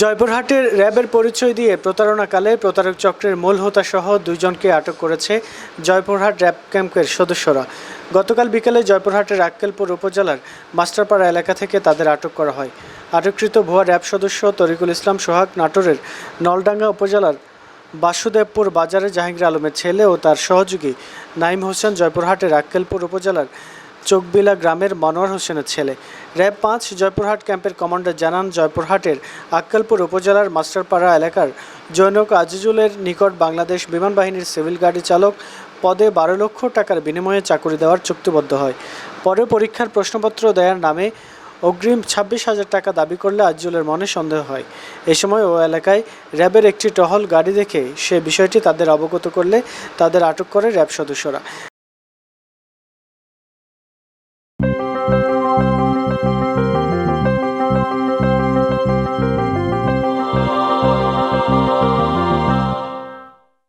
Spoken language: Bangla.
জয়পুরহাটের র্যাবের পরিচয় দিয়ে প্রতারণাকালে প্রতারক চক্রের মূল হোতা সহ দুইজনকে আটক করেছে জয়পুরহাট র্যাব ক্যাম্পের সদস্যরা। গতকাল বিকেলে জয়পুরহাটের আক্কেলপুর উপজেলার মাস্টারপাড়া এলাকা থেকে তাদের আটক করা হয়। আটককৃত ভুয়া র্যাব সদস্য তরিকুল ইসলাম সোহাগ নাটোরের নলডাঙ্গা উপজেলার বাসুদেবপুর বাজারে জাহাঙ্গীর আলমের ছেলে ও তার সহযোগী নাইম হোসেন জয়পুরহাটের আক্কেলপুর উপজেলার চোকবিলা গ্রামের মনোয়ার হোসেনের ছেলে। র্যাব পাঁচ, জয়পুরহাট ক্যাম্পের কমান্ডার জানান, জয়পুরহাটের আক্কালপুর উপজেলার মাস্টারপাড়া এলাকার জৈনক আজিজুলের নিকট বাংলাদেশ বিমান বাহিনীর সিভিল গাড়ি চালক পদে বারো লক্ষ টাকার বিনিময়ে চাকরি দেওয়ার চুক্তিবদ্ধ হয়। পরে পরীক্ষার প্রশ্নপত্র দেওয়ার নামে অগ্রিম ছাব্বিশ হাজার টাকা দাবি করলে আজিজুলের মনে সন্দেহ হয়। এ সময় ও এলাকায় র্যাবের একটি টহল গাড়ি দেখে সে বিষয়টি তাদের অবগত করলে তাদের আটক করে র্যাব সদস্যরা।